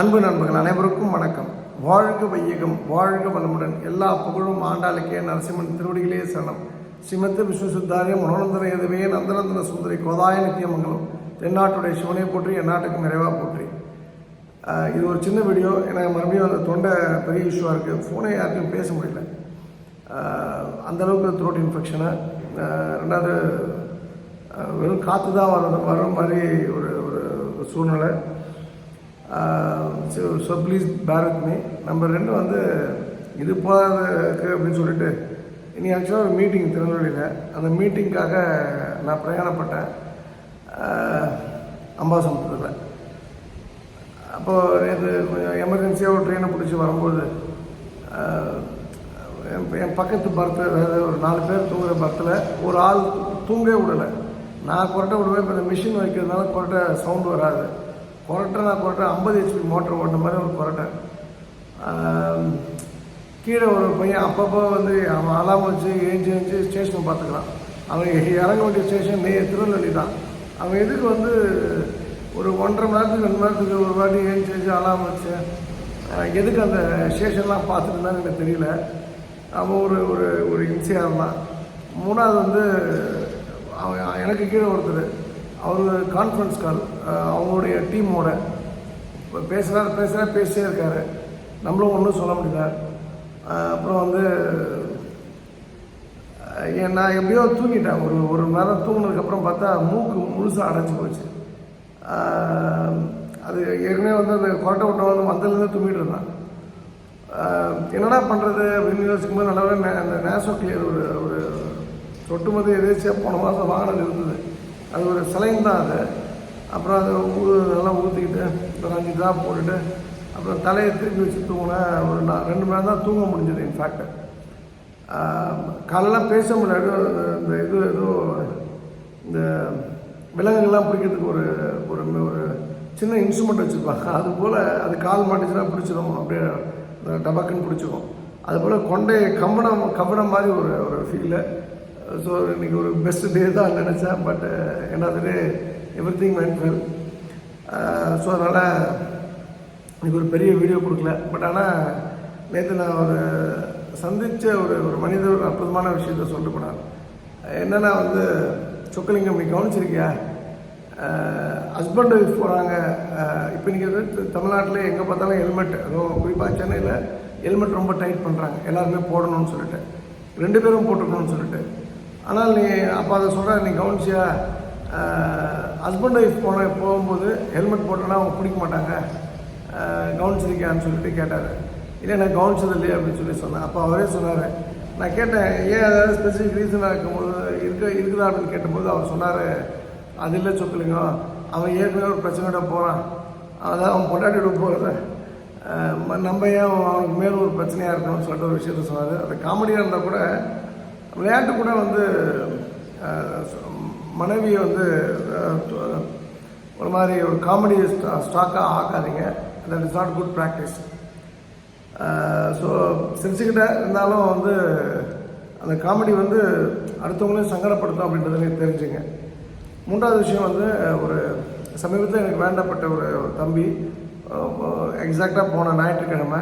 அன்பு நண்பர்கள் அனைவருக்கும் வணக்கம். வாழ்க வையகம் வாழ்க வளமுடன். எல்லா புகழும் ஆண்டாளுக்கே நரசிம்மன் திருவடிகளே சரணம். ஸ்ரீமத்த விஸ்வசுத்தாரிய மனோநந்தன எதுவே நந்தநந்தன சுந்தரி கோதாய நித்தியமங்கலம் தென்னாட்டுடைய சிவனை போற்றி என் நாட்டுக்கு நிறைவாக போற்றி இது ஒரு சின்ன வீடியோ. எனக்கு மறுபடியும் அந்த தொண்டை பெரிய இஷ்யூவாக இருக்குது ஃபோனை யாருக்கும் பேச முடியல. அந்தளவுக்கு அந்த அளவுக்கு த்ரோட் இன்ஃபெக்ஷனு ரெண்டாவது வெறும் காற்று தான் வர வர மாதிரி ஒரு ஒரு சூழ்நிலை. So please bear with me number ரெண்டு வந்து இது போகிறதுக்கு அப்படின்னு சொல்லிட்டு இனி ஆக்சுவலாக ஒரு மீட்டிங் திருநெல்வேலியில். அந்த மீட்டிங்க்காக நான் பிரயாணப்பட்டேன். அம்பாசமுத்திரத்தில். அப்போது இது கொஞ்சம் எமர்ஜென்சியாக ஒரு ட்ரெயினை பிடிச்சி வரும்போது என் என் பக்கத்து பர்த்து அதாவது ஒரு நாலு பேர் தூங்குற பர்த்தில் ஒரு ஆள் தூங்கவே விடலை. நான் கொரட்டை விடுவேன் இப்போ இந்த மிஷின் வைக்கிறதுனால கொரட்டை சவுண்டு வராது. கொரட்டை நான் கொரட்டை ஐம்பது ஹெச்பி மோட்டர் ஓட்ட மாதிரி ஒரு கொரட்டை கீழே ஒரு பையன் அப்பப்போ வந்து அவன் அலாம் வச்சு ஏஞ்சி ஏஞ்சி ஸ்டேஷனை பார்த்துக்கிறான். அவன் இறங்க வேண்டிய ஸ்டேஷன் நே திருநெல்வேலி தான். அவன் எதுக்கு வந்து ஒரு ஒன்றரை மணி நேரத்துக்கு ரெண்டு நேரத்துக்கு ஒரு வாட்டி ஏஞ்சி ஏஞ்சி அலாம் வச்சு எதுக்கு அந்த ஸ்டேஷன்லாம் பார்த்துட்டு இருந்தான்னு எனக்கு தெரியல. அவன் ஒரு ஒரு ஒரு இன்சியாக இருந்தான் மூணாவது வந்து அவன் எனக்கு கீழே ஒருத்தர். அவர் கான்ஃபரன்ஸ் கால் அவங்களுடைய டீமோட இப்போ பேசுகிறாரு பேசுகிறார் பேசிட்டே இருக்கார். நம்மளும் ஒன்றும் சொல்ல முடியல. அப்புறம் வந்து நான் எப்படியோ தூங்கிட்டேன். ஒரு ஒரு மணி நேரம் தூங்கினதுக்கப்புறம் பார்த்தா மூக்கு முழுசாக அடைச்சி போச்சு. அது ஏற்கனவே வந்து அந்த கொரட்டை விட்ட வந்து வந்ததுலேருந்து தூங்கிட்டு இருந்தான். என்னடா பண்ணுறது அப்படின்னு யோசிக்கும் போது நல்லாவே அந்த நேசோ கிளியர் ஒரு ஒரு சொட்டு மருந்து எதேச்சியாக போன மாதம் வாங்கினது இருந்தது அது ஒரு சிலையும் தான் அது. அப்புறம் அதை ஊ நல்லா ஊற்றிக்கிட்டு ஒரு அஞ்சு ட்ராப் போட்டுட்டு அப்புறம் தலையை திருப்பி வச்சு தூங்கினேன் ஒரு நான் ரெண்டு மணி நேரம் தான் தூங்க முடிஞ்சது இன்ஃபேக்ட் காலையில் பேச முடியாது இந்த இது ஏதோ இந்த விலங்குகள்லாம் பிடிக்கிறதுக்கு ஒரு ஒரு ஒரு சின்ன இன்ஸ்ட்ருமெண்ட் வச்சுருப்பாங்க. அது போல் அது கால் மாட்டுச்சுன்னா பிடிச்சிடும் அப்படியே டபக்குன்னு பிடிச்சிக்கும் அதுபோல் கொண்டை கம்பனம் கம்பனம் மாதிரி ஒரு ஒரு ஃபீலு ஸோ இன்றைக்கி ஒரு பெஸ்ட் டே தான் நினச்சேன் பட் என்னது every thing went well so அதனால் இன்றைக்கி ஒரு பெரிய வீடியோ கொடுக்கல. பட் ஆனால் நேற்று நான் ஒரு சந்தித்த ஒரு ஒரு மனிதர் ஒரு அற்புதமான விஷயத்த சொல்லிட்டு போனார். என்னென்னா வந்து சொக்கலிங்கம் நீ கவனிச்சிருக்கியா? Uh, ஹஸ்பண்ட் ஒய்ஃப் போகிறாங்க uh, இப்போ நீங்கள் தமிழ்நாட்டில் எங்கே பார்த்தாலும் ஹெல்மெட் அதுவும் குறிப்பாக சென்னையில் ஹெல்மெட் ரொம்ப டைட் பண்ணுறாங்க எல்லாருமே போடணும்னு சொல்லிட்டு. ரெண்டு பேரும் போட்டுக்கணும்னு சொல்லிட்டு. ஆனால் நீ அப்போ அதை சொல்கிற நீ கவனிச்சியா? ஹஸ்பண்ட் ஒய்ஃப் போன போகும்போது ஹெல்மெட் போட்டோன்னா அவங்க பிடிக்க மாட்டாங்க. அஹ் கவனிச்சிருக்கியான்னு சொல்லிட்டு கேட்டார். இல்லை நான் கவனிச்சது இல்லையே அப்படின்னு சொல்லி சொன்னேன் அப்போ அவரே சொன்னார். நான் கேட்டேன் ஏன் ஏதாவது ஸ்பெசிஃபிக் ரீசனாக இருக்கும்போது இருக்க இருக்குதா? அப்படின்னு கேட்டபோது அவர் சொன்னார் அது இல்லை சொக்கலிங்க. அவன் ஏற்கனவே ஒரு பிரச்சனையோட போகிறான் அதான் அவன் பொண்டாட்டியோட போகிறத நம்ம ஏன் அவனுக்கு மேலும் ஒரு பிரச்சனையாக இருக்கணும்னு சொல்லிட்டு ஒரு விஷயத்த சொன்னார். அது காமெடியாக இருந்தால் கூட விளையாட்டு கூட வந்து மனைவியை வந்து ஒரு மாதிரி ஒரு காமெடி ஸ்டாக்காக ஆக்காதீங்க. That is not good practice so சிரிச்சுக்கிட்ட இருந்தாலும் வந்து அந்த காமெடி வந்து அடுத்தவங்களையும் சங்கடப்படுத்தும் அப்படின்றத நீங்கள் தெரிஞ்சுங்க. மூன்றாவது விஷயம் வந்து ஒரு சமீபத்தில் எனக்கு வேண்டப்பட்ட ஒரு தம்பி எக்ஸாக்டாக போன ஞாயிற்றுக்கிழமை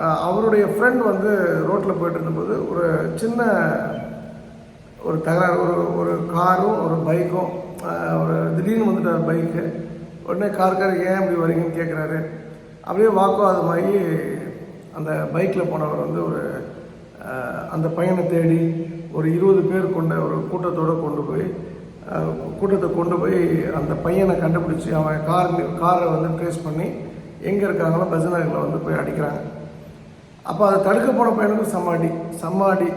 அவருடைய ஃப்ரெண்ட் வந்து ரோட்டில் போயிட்டு இருந்தபோது ஒரு சின்ன ஒரு தகராறு ஒரு ஒரு காரும் ஒரு பைக்கும் ஒரு திடீர்னு வந்துட்டார் பைக்கு உடனே கார்கார் ஏன் இப்படி வரீங்கன்னு கேட்குறாரு அப்படியே வாக்குவாதமாகி அந்த பைக்கில் போனவர் வந்து ஒரு அந்த பையனை தேடி ஒரு இருபது பேர் கொண்ட ஒரு கூட்டத்தோடு கொண்டு போய் கூட்டத்தை கொண்டு போய் அந்த பையனை கண்டுபிடிச்சி அவன் கார் காரை வந்து ட்ரேஸ் பண்ணி எங்கே இருக்காங்களோ பஜனரில் வந்து போய் அடிக்கிறாங்க. அப்போ அதை தடுக்க போன பையனுக்கும் சம்மாடி சம்மாடி.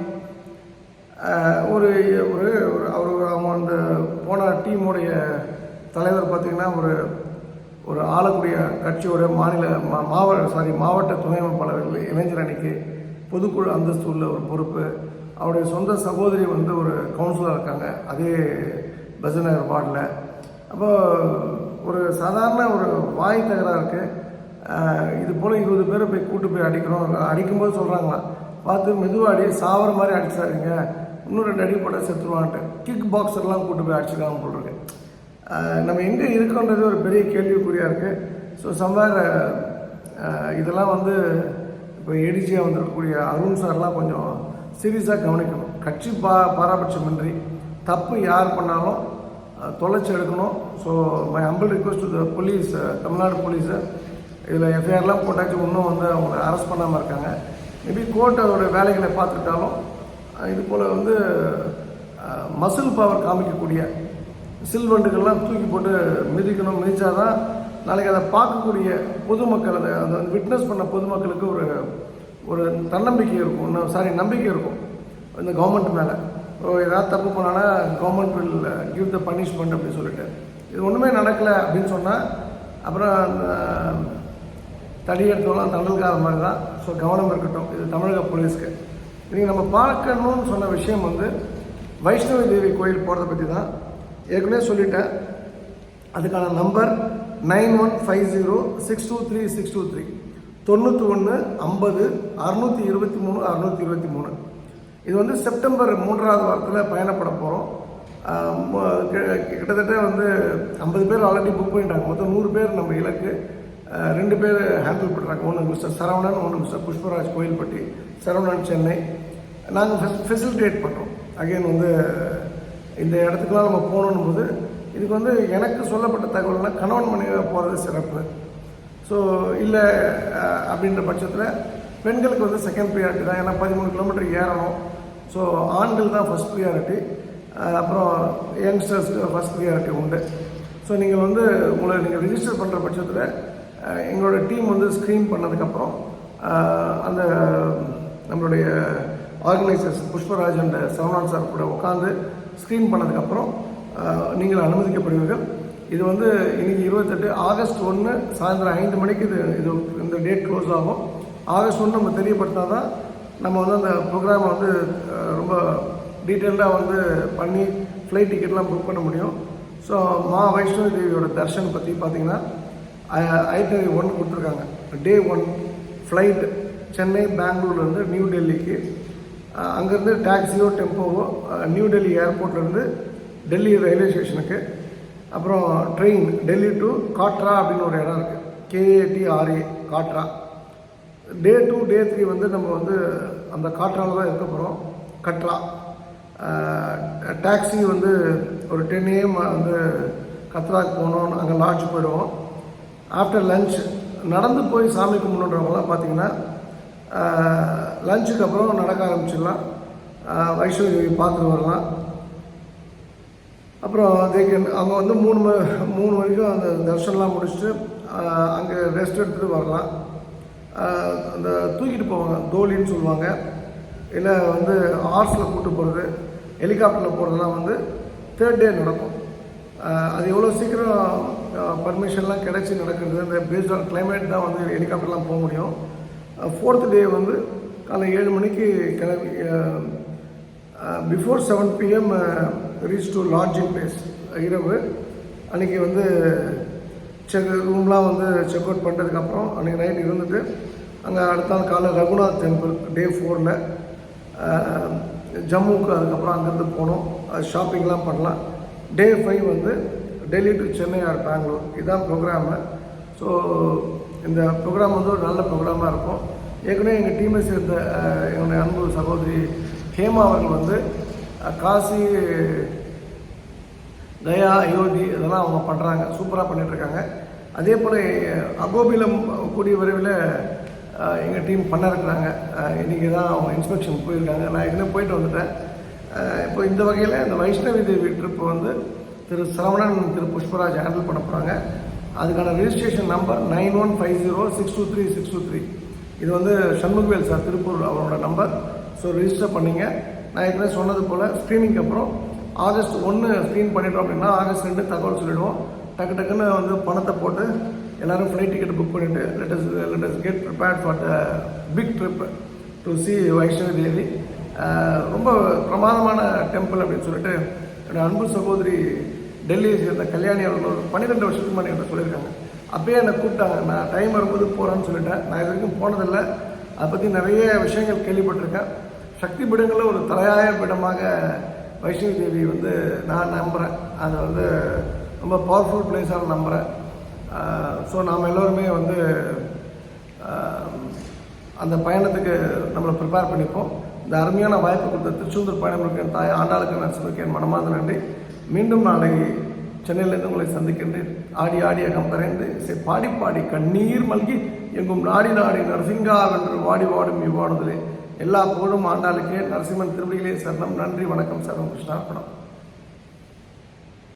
ஒரு ஒரு அவர் அவன் அந்த போன டீமுடைய தலைவர் பார்த்திங்கன்னா ஒரு ஒரு ஆளக்கூடிய கட்சியோட மாநில மா மாவட்ட சாரி மாவட்ட துணை அமைப்பாளர்கள் இளைஞர் அணிக்கு பொதுக்குழு அந்தஸ்து உள்ள ஒரு பொறுப்பு. அவருடைய சொந்த சகோதரி வந்து ஒரு கவுன்சிலராக இருக்காங்க அதே பஜநகர் வார்டில். அப்போ ஒரு சாதாரண ஒரு வாய் தகராக இருக்குது இது போல் இருபது பேரை போய் கூட்டு போய் அடிக்கிறோம். அடிக்கும்போது சொல்கிறாங்களாம் பார்த்து மெதுவாக அடி சாவர மாதிரி அடிச்சாருங்க இன்னும் ரெண்டு அடி போட்டால் செத்துருவான்ட்டு. கிக் பாக்ஸர்லாம் கூட்டு போய் அடிச்சிருக்காங்க போல் நம்ம எங்கே இருக்கோன்றது ஒரு பெரிய கேள்விக்குறியாக இருக்குது ஸோ சம்வேர் இதெல்லாம் வந்து இப்போ எடிஜியாக வந்திருக்கக்கூடிய அருண் சார்லாம் கொஞ்சம் சீரியஸாக கவனிக்கணும். கட்சி பா பாராபட்சமின்றி தப்பு யார் பண்ணாலும் தொலைச்சி எடுக்கணும். So my humble request to the police Tamil Nadu போலீஸை இதில் எஃப்ஐஆர்லாம் போட்டாச்சு இன்னும் வந்து அவங்கள அரெஸ்ட் பண்ணாமல் இருக்காங்க. மேபி கோர்ட் அவருடைய வேலைகளை பார்த்துக்கிட்டாலும் இது போல் வந்து மசில் பவர் காமிக்கக்கூடிய சில்வண்டுகள்லாம் தூக்கி போட்டு மிதிக்கணும் மிதிச்சாதான் நாளைக்கு அதை பார்க்கக்கூடிய பொதுமக்கள் அதை அதை விட்னஸ் பண்ண பொதுமக்களுக்கு ஒரு ஒரு தன்னம்பிக்கை இருக்கும் இன்னும் சாரி நம்பிக்கை இருக்கும். இந்த கவர்மெண்ட் மேலே. ஓ ஏதாவது தப்பு பண்ணானா government will give the punishment அப்படின்னு சொல்லிட்டு. இது ஒன்றுமே நடக்கலை அப்படின்னு சொன்னால் அப்புறம் அந்த தடி எடுத்தோம்னா தண்டல்கார மாதிரி தான். ஸோ கவனம் இருக்கட்டும். இது தமிழக போலீஸ்க்கு. இன்றைக்கி நம்ம பார்க்கணும்னு சொன்ன விஷயம் வந்து வைஷ்ணவி தேவி கோயில் போகிறத பற்றி தான். ஏற்கனவே சொல்லிட்டேன். அதுக்கான number nine one five zero six two three six two three. தொண்ணூற்றி ஒன்று ஐம்பது அறுநூற்றி இருபத்தி மூணு அறுநூற்றி இருபத்தி மூணு. இது வந்து செப்டம்பர் மூன்றாவது வாரத்தில் பயணப்பட போகிறோம் கிட்டத்தட்ட வந்து ஐம்பது பேர் ஆல்ரெடி புக் பண்ணிட்டாங்க. மொத்தம் நூறு பேர் நம்ம இலக்கு. ரெண்டு பேர் ஹேண்டில் பண்ணுறாங்க ஒன்று மிஸ்டர் சரவணன் ஒன்று மிஸ்டர் புஷ்பராஜ் கோயில்பட்டி சரவணன் சென்னை. நாங்கள் ஃபெசிலிட்டேட் பண்ணுறோம் அகைன் வந்து இந்த இடத்துக்குலாம் நம்ம போகணும் போது இதுக்கு வந்து எனக்கு சொல்லப்பட்ட தகவல்னால் கணவன் மனைவியாக போகிறது சிறப்பு. ஸோ இல்லை அப்படின்ற பட்சத்தில் பெண்களுக்கு வந்து செகண்ட் ப்ரியாரிட்டி தான். ஏன்னா பதிமூணு கிலோமீட்டர் ஏறணும். ஸோ ஆண்கள் தான் ஃபஸ்ட் ப்ரியாரிட்டி அப்புறம் யங்ஸ்டர்ஸ்க்கு ஃபஸ்ட் ப்ரியாரிட்டி உண்டு. ஸோ நீங்கள் வந்து உங்களை நீங்கள் ரிஜிஸ்டர் பண்ணுற பட்சத்தில் எங்களோட டீம் வந்து ஸ்க்ரீன் பண்ணதுக்கப்புறம் அந்த நம்மளுடைய organisers Pushparaj and Saravanan sir கூட உட்காந்து ஸ்க்ரீன் பண்ணதுக்கப்புறம் நீங்கள் அனுமதிக்கப்படுவீர்கள். இது வந்து இன்னைக்கு இருபத்தெட்டு ஆகஸ்ட் ஒன்று சாயந்தரம் ஐந்து மணிக்கு இது இது இந்த டேட் க்ளோஸ் ஆகும். ஆகஸ்ட் ஒன்று நம்ம தெரியப்படுத்தினா தான் நம்ம வந்து அந்த ப்ரோக்ராமை வந்து ரொம்ப டீட்டெயில்டாக வந்து பண்ணி ஃப்ளைட் டிக்கெட்லாம் புக் பண்ண முடியும். ஸோ மா வைஷ்ணவி தேவியோட தர்ஷன் பற்றி பார்த்தீங்கன்னா ஐட்டரி ஒன் கொடுத்துருக்காங்க. டே ஒன் ஃப்ளைட் சென்னை பெங்களூர்லேருந்து நியூ டெல்லிக்கு அங்கேருந்து டாக்ஸியோ டெம்போவோ நியூ டெல்லி ஏர்போர்ட்லேருந்து டெல்லி ரயில்வே ஸ்டேஷனுக்கு அப்புறம் ட்ரெயின் டெல்லி டு காட்ரா அப்படின்னு ஒரு இடம் இருக்குது கேஏடிஆர்ஏ காட்ரா டே டூ டே த்ரீ வந்து நம்ம வந்து அந்த காற்றால தான் இருக்க போகிறோம் கட்ரா டாக்ஸி வந்து ஒரு டென் ஏஎம் வந்து கத்ராக்கு போகணும். அங்கே லாட்ஜ் போயிடுவோம். ஆஃப்டர் லஞ்ச் நடந்து போய் சாமி கும்பிடுறவங்களாம் பார்த்தீங்கன்னா லஞ்சுக்கு அப்புறம் நடக்க ஆரம்பிச்சிடலாம். வைஷ்ணவி தேவி பார்த்துட்டு வரலாம். அப்புறம் தே அவங்க வந்து மூணு ம மூணு வரைக்கும் அந்த தர்ஷனெலாம் முடிச்சுட்டு அங்கே ரெஸ்ட் எடுத்துகிட்டு வரலாம். அந்த தூக்கிட்டு போவாங்க தோலின்னு சொல்லுவாங்க. இல்லை வந்து ஹார்ஸில் கூட்டு போகிறது ஹெலிகாப்டரில் போகிறதுலாம் வந்து தேர்ட் டே நடக்கும். அது எவ்வளோ சீக்கிரம் பர்மிஷன்லாம் கிடச்சி நடக்கிறது. அந்த பேஸ்ட் ஆன் கிளைமேட் தான் வந்து ஹெலிகாப்டர்லாம் போக முடியும். ஃபோர்த் டே வந்து காலை ஏழு மணிக்கு கிளம்பி before seven PM reach to lodging place இரவு அன்றைக்கி வந்து செக் ரூம்லாம் வந்து செக் அவுட் பண்ணுறதுக்கப்புறம் அன்றைக்கி நைட் இருந்துட்டு அங்கே அடுத்த நாள் காலை ரகுநாத் டெம்பிள் டே ஃபோரில் ஜம்முக்கு அதுக்கப்புறம் அங்கேருந்து போனோம். ஷாப்பிங்லாம் பண்ணலாம். டே ஃபைவ் வந்து டெல்லி டு சென்னை ஆர் பெங்களூர் இதுதான் ப்ரோக்ராமு ஸோ இந்த ப்ரோக்ராம் வந்து ஒரு நல்ல ப்ரோக்ராமாக இருக்கும். ஏற்கனவே எங்கள் டீமை சேர்ந்த அஹ், என்னுடைய அன்பு சகோதரி ஹேமா அவர்கள் வந்து காசி தயா அயோத்தி இதெல்லாம் அவங்க பண்ணுறாங்க சூப்பராக பண்ணிகிட்ருக்காங்க அதே போல் அகோபிலம் கூடிய விரைவில் எங்கள் டீம் பண்ண இருக்கிறாங்க. இன்றைக்கி தான் அவங்க இன்ஸ்பெக்ஷன் போயிருக்காங்க. நான் ஏற்கனவே போயிட்டு வந்துட்டேன். இப்போ இந்த வகையில் இந்த வைஷ்ணவி தேவி ட்ரிப் வந்து திரு சரவணன் திரு புஷ்பராஜ் ஹேண்டில் பண்ண போகிறாங்க அதுக்கான registration number nine one five zero six two three six two three இது வந்து சண்முகவேல் சார் திருப்பூர் அவரோட நம்பர் ஸோ ரிஜிஸ்டர் பண்ணிங்க. நான் ஏற்கனவே சொன்னது போல் ஸ்க்ரீனிங்க்கு அப்புறம் ஆகஸ்ட் ஒன்று ஸ்க்ரீன் பண்ணிட்டோம் அப்படின்னா ஆகஸ்ட் ரெண்டு தகவல் சொல்லிடுவோம். டக்கு டக்குன்னு வந்து பணத்தை போட்டு எல்லாரும் ஃப்ளைட் டிக்கெட் புக் பண்ணிவிட்டு let's let's get prepared for the big trip to see Vaishnavi Devi ரொம்ப பிரமாதமான டெம்பிள் அப்படின்னு சொல்லிட்டு என்னோடய அன்பு சகோதரி டெல்லியை சேர்ந்த கல்யாணி அவர்கள் ஒரு பன்னிரெண்டு வருஷத்துக்கு முன்னாடி என்று சொல்லியிருக்காங்க. அப்பயே என்னை கூப்பிட்டாங்க. நான் டைம் வரும்போது போகிறேன்னு சொல்லிட்டேன். நான் இது வரைக்கும் போனதில்லை. அதை பற்றி நிறைய விஷயங்கள் கேள்விப்பட்டிருக்கேன். சக்தி பீடங்களில் ஒரு தலையாய பீடமாக வைஷ்ணவி தேவி வந்து நான் நம்புகிறேன் அது வந்து ரொம்ப பவர்ஃபுல் பிளேஸாக நம்புகிறேன் ஸோ நாம் எல்லோருமே வந்து அந்த பயணத்துக்கு நம்மளை ப்ரிப்பேர் பண்ணிப்போம். இந்த அருமையான வாய்ப்பு கொடுத்த திருச்செந்தூர் பயணம் இருக்கேன் தாய் ஆண்டாளுக்கு நான் சொல்லியிருக்கேன். மனமார்ந்த நன்றி. மீண்டும் நாளை சென்னையிலிருந்து உங்களை சந்திக்கின்றேன். ஆடி ஆடி அகம் கரைந்து இசை பாடி பாடி கண்ணீர் மல்கி எங்கும் நாடி நாடி நரசிங்கா வென்று வாடி வாடும் இவ்வாடுதலே எல்லா புகழும் ஆண்டாளுக்கே. நரசிம்மன் திருவடிகளே சரணம். நன்றி வணக்கம் சரணம் கிருஷ்ணார்ப்பணம்.